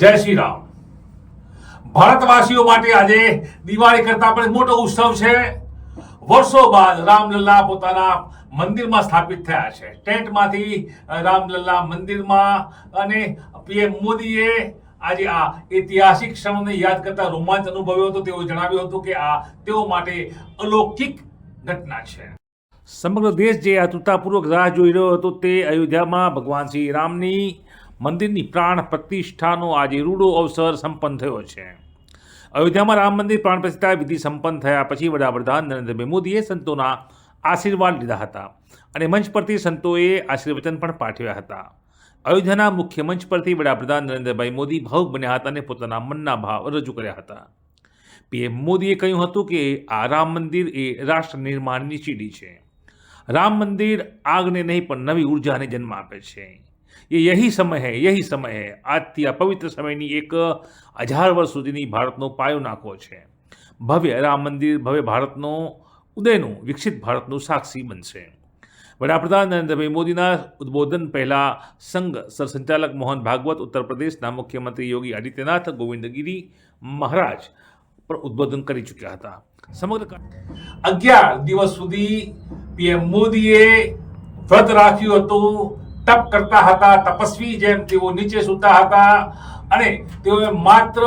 જય શ્રી રામ. ભારતવાસીઓ માટે આજે દિવાળી કરતા પણ મોટો ઉત્સવ છે. વર્ષો બાદ રામલલ્લા પોતાના મંદિરમાં સ્થાપિત થયા છે. ટેન્ટમાંથી રામલલ્લા મંદિરમાં અને પીએમ મોદીએ આજે આ ઐતિહાસિક ક્ષણને યાદ કરતા રોમાંચ અનુભવ્યો હતો. તેઓ જણાવ્યું હતું કે આ તેઓ માટે અલૌકિક ઘટના છે. સમગ્ર દેશ જે આતુરતાપૂર્વક રાહ જોઈ રહ્યો હતો તે અયોધ્યામાં ભગવાન શ્રી રામની મંદિરની પ્રાણ પ્રતિષ્ઠાનો આજે રૂડો અવસર સંપન્ન થયો છે. અયોધ્યામાં રામ મંદિર પ્રાણ પ્રતિષ્ઠા વિધિ સંપન્ન થયા પછી વડાપ્રધાન નરેન્દ્રભાઈ મોદીએ સંતોના આશીર્વાદ લીધા હતા અને મંચ પરથી સંતોએ આશીર્વચન પણ પાઠવ્યા હતા. અયોધ્યાના મુખ્ય મંચ પરથી વડાપ્રધાન નરેન્દ્રભાઈ મોદી ભાવુક બન્યા હતા અને પોતાના મનના ભાવ રજૂ કર્યા હતા. પીએમ મોદીએ કહ્યું હતું કે આ રામ મંદિર એ રાષ્ટ્ર નિર્માણની સીડી છે. રામ મંદિર આગને નહીં પણ નવી ઉર્જાને જન્મ આપે છે. એ યહી સમય હે, યહી સમય હે. આજથી આ પવિત્ર સમયની એક હજાર વર્ષ સુધીની ભારતનો પાયો નાખો છે. ભવ્ય રામ મંદિર, ભવ્ય ભારતનો ઉદયનું, વિકસિત ભારતનું સાક્ષી બનશે. વડાપ્રધાન નરેન્દ્રભાઈ મોદીના ઉદ્બોધન પહેલાં સંઘ સરસંચાલક મોહન ભાગવત ઉત્તર પ્રદેશના મુખ્યમંત્રી યોગી આદિત્યનાથ ગોવિંદગીરી મહારાજ પર ઉદ્બોધન કરી ચૂક્યા હતા. સમગ્ર અગિયાર દિવસ સુધી પીએમ મોદીએ વ્રત રાખ્યું હતું. તપ કરતા હતા તપસ્વી જેમ તેઓ નીચે સૂતા હતા અને તેઓએ માત્ર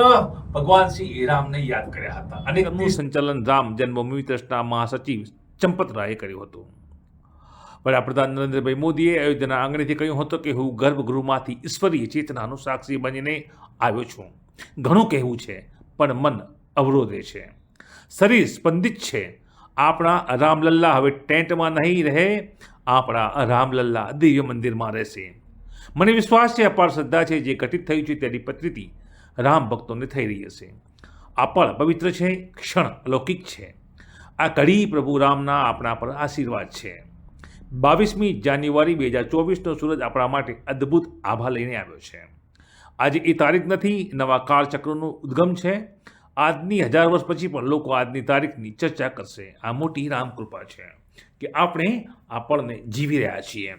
ભગવાન શ્રી રામને યાદ કર્યા હતા. અને તેમનું સંચાલન રામ જન્મભૂમિ ટ્રસ્ટના મહાસચિવ ચંપત રાયે કર્યું હતું. વડાપ્રધાન નરેન્દ્રભાઈ મોદીએ અયોધ્યાના આંગણેથી કહ્યું હતું કે હું ગર્ભગૃહમાંથી ઈશ્વરીય ચેતનાનું સાક્ષી બનીને આવ્યો છું. ઘણું કહેવું છે પણ મન અવરોધે છે. શરીર સ્પંદિત છે. આપણા રામલલ્લા હવે ટેન્ટમાં નહીં રહે આપણા રામલલ્લા દિવ્ય મંદિરમાં રહેશે. મને વિશ્વાસ છે, અપાર શ્રદ્ધા છે, જે ઘટિત થયું છે તેની પ્રતિતિ રામ ભક્તોને થઈ રહી હશે. આ પળ પવિત્ર છે, ક્ષણ અલૌકિક છે. આ કડી પ્રભુ રામના આપણા પર આશીર્વાદ છે. બાવીસમી જાન્યુઆરી બે હજાર ચોવીસનો સૂરજ આપણા માટે અદ્ભુત આભા લઈને આવ્યો છે. આજે એ તારીખ નથી, નવા કાળચક્રનું ઉદ્ગમ છે. આજની હજાર વર્ષ પછી પણ લોકો આજની તારીખની ચર્ચા કરશે. આ મોટી રામકૃપા છે. કે આપણે આપણને જીવી રહ્યા છીએ.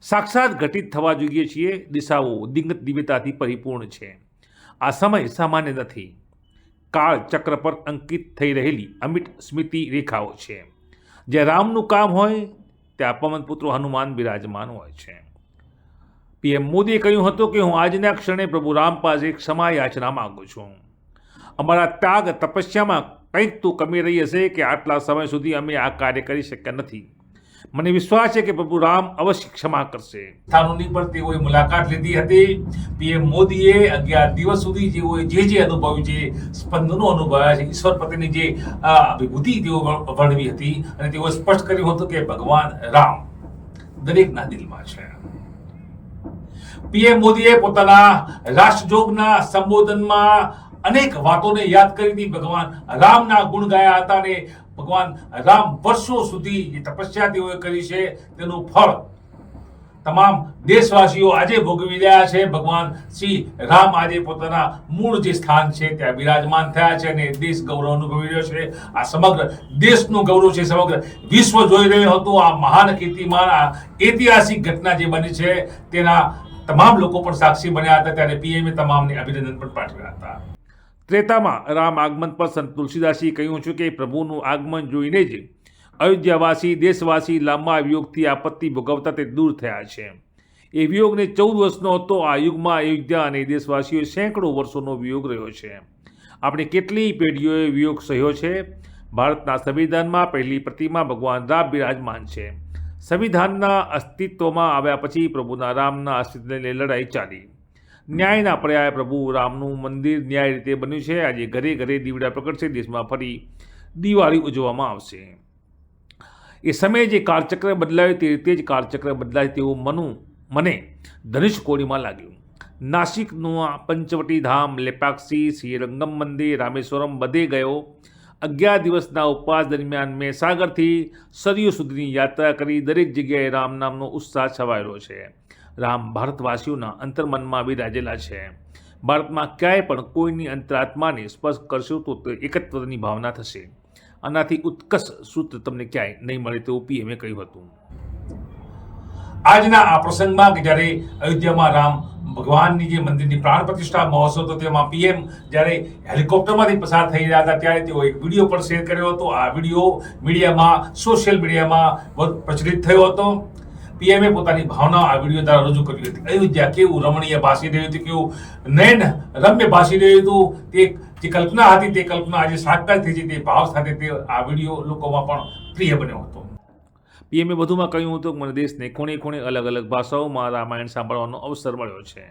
સાક્ષાત ઘટિત થવા જોઈએ છીએ, દિશાઓ દિગ્ગત દિવ્યતાથી પરિપૂર્ણ છે. આ સમય સામાન્ય નથી. કાળ ચક્ર પર અંકિત થઈ રહેલી અમિટ સ્મૃતિ રેખાઓ છે. જ્યાં રામનું કામ હોય, ત્યાં પવનપુત્રો હનુમાન બિરાજમાન હોય છે. પીએમ મોદીએ કહ્યું હતું કે હું આજના ક્ષણે પ્રભુ રામ પાસે ક્ષમા યાચના માગું છું. અમારા ત્યાગ તપસ્યામાં કંઈક તો કમી રહી હશે કે આટલા સમય સુધી અમે આ કાર્ય કરી શક્યા નથી. મને વિશ્વાસ છે કે પ્રભુ રામ અવશ્ય ક્ષમા કરશે. સ્થાનોની પર તેઓએ મુલાકાત લીધી હતી. પીએમ મોદીએ અગિયાર દિવસ સુધી જેઓએ જે જે અનુભવ્યું છે, સ્પંદનો અનુભવ્યા છે, ઈશ્વર પ્રત્યેની જે અભિભૂતિ તેઓ વર્ણવી હતી અને તેઓ સ્પષ્ટ કર્યું હતું કે ભગવાન રામ દરેકના દિલમાં છે. પીએમ મોદીએ પોતાના રાષ્ટ્રજોગના સંબોધનમાં અનેક વાતોને યાદ કરી હતી ભગવાન રામના ગુણ ગાયા હતા ને ભગવાન રામ વર્ષો સુધી જે તપસ્યા તેઓએ કરી છે, તેનું ફળ તમામ દેશવાસીઓ આજે ભોગવી રહ્યા છે. ભગવાન શ્રી રામ આજે પોતાના મૂળ જે સ્થાન છે, ત્યાં બિરાજમાન થયા છે અને દેશ ગૌરવ અનુભવી રહ્યો છે. આ સમગ્ર દેશનું ગૌરવ છે, સમગ્ર વિશ્વ જોઈ રહ્યું હતું. આ મહાન કીર્તિમાન, આ ઐતિહાસિક ઘટના જે બની છે, તેના તમામ લોકો પણ સાક્ષી બન્યા હતા. ત્યારે પીએમએ તમામને અભિનંદન પણ પાઠવ્યા હતા. ત્રેતામાં રામ આગમન પર સંત તુલસીદાસી કહ્યું છું કે પ્રભુનું આગમન જોઈને જ અયોધ્યાવાસી, દેશવાસી લાંબા વિયોગથી આપત્તિ ભોગવતા તે દૂર થયા છે. એ વિયોગને ચૌદ વર્ષનો હતો. આ યુગમાં અયોધ્યા અને દેશવાસીઓએ સેંકડો વર્ષોનો વિયોગ રહ્યો છે. આપણે કેટલીય પેઢીઓએ વિયોગ સહ્યો છે? ભારતના સંવિધાનમાં પહેલી પ્રતિમા ભગવાન રામ બિરાજમાન છે. સંવિધાનના અસ્તિત્વમાં આવ્યા પછી પ્રભુના રામના અસ્તિત્વને લડાઈ ચાલી. ન્યાયના પર્યાય પ્રભુ રામનું મંદિર ન્યાય રીતે બન્યું છે. આજે ઘરે ઘરે દીવડા પ્રગટશે. દેશમાં ફરી દિવાળી ઉજવવામાં આવશે. એ સમયે જે કાળચક્ર બદલાયું તે રીતે જ કાળચક્ર બદલાય તેવું મનું મને ધનુષ કોડીમાં લાગ્યું. નાસિકનું આ પંચવટી ધામ, લેપાક્ષી, શ્રીરંગમ મંદિર, રામેશ્વરમ બધે ગયો. અગિયાર દિવસના ઉપવાસ દરમિયાન મેં સાગરથી સરયુ સુધીની યાત્રા કરી. દરેક જગ્યાએ રામ નામનો ઉત્સાહ છવાયેલો છે. રામ ભારતવાસીઓના અંતર્મનમાં બિરાજેલા છે. ભારતમાં ક્યાંય પણ કોઈની અંતરાત્માને સ્પર્શ કરશો તો તે એકત્વની ભાવના થશે. આનાથી ઉત્કર્ષ સૂત્ર તમને ક્યાંય નહીં મળે તેવું પીએમએ કહ્યું હતું. આજના આ પ્રસંગમાં કે જ્યારે અયોધ્યામાં રામ ભગવાનની જે મંદિરની પ્રાણ પ્રતિષ્ઠા મહોત્સવ હતો, તેમાં પીએમ જ્યારે હેલિકોપ્ટરમાંથી પસાર થઈ રહ્યા હતા, ત્યારે તેઓ એક વીડિયો પણ શેર કર્યો હતો. આ વીડિયો મીડિયામાં, સોશિયલ મીડિયામાં પ્રચલિત થયો હતો. પીએમએ પોતાની ભાવના આ વીડિયો દ્વારા રજૂ કરી હતી. અયોધ્યા કેવું રમણીય ભાસી રહ્યું હતું, કેવું નયન રમ્ય ભાસી રહ્યું હતું, તે જે કલ્પના હતી, તે કલ્પના આજે સાકાર થઈ છે, તે ભાવ સાથે તે આ વીડિયો લોકોમાં પણ પ્રિય બન્યો હતો. પીએમએ વધુમાં કહ્યું હતું કે મને દેશને ખૂણે ખૂણે અલગ અલગ ભાષાઓમાં રામાયણ સાંભળવાનો અવસર મળ્યો છે.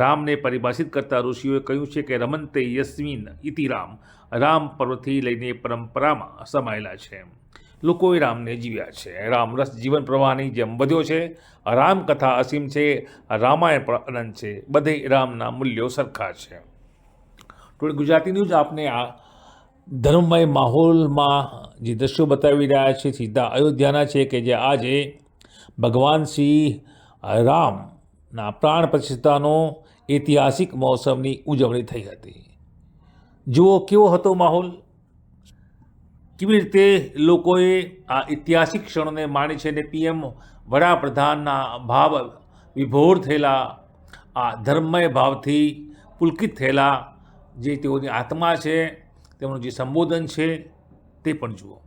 રામને પરિભાષિત કરતા ઋષિઓએ કહ્યું છે કે રમંતે યસ્મિન ઇતિ રામ રામ પર્વથી લઈને પરંપરામાં સમાયેલા છે. લોકોએ રામને જીવ્યા છે. રામ રસ જીવન પ્રવાહની જેમ વધ્યો છે. રામકથા અસીમ છે. રામાયણ પણ અનંત છે. બધે રામના મૂલ્યો સરખા છે. થોડી ગુજરાતી ન્યૂઝ આપને આ ધર્મમય માહોલમાં જે દ્રશ્યો બતાવી રહ્યા છે, સીધા અયોધ્યાના છે કે જે આજે ભગવાન શ્રી રામના પ્રાણ પ્રતિષ્ઠાનો ઐતિહાસિક મહોત્સવની ઉજવણી થઈ હતી. જુઓ કેવો હતો માહોલ. કેવી રીતે લોકોએ આ ઐતિહાસિક ક્ષણોને માણી છે અને પીએમ વડાપ્રધાનના ભાવ વિભોર થયેલા, આ ધર્મમય ભાવથી પુલકિત થયેલા જે તેઓની આત્મા છે, તેમનું જે સંબોધન છે, તે પણ જુઓ.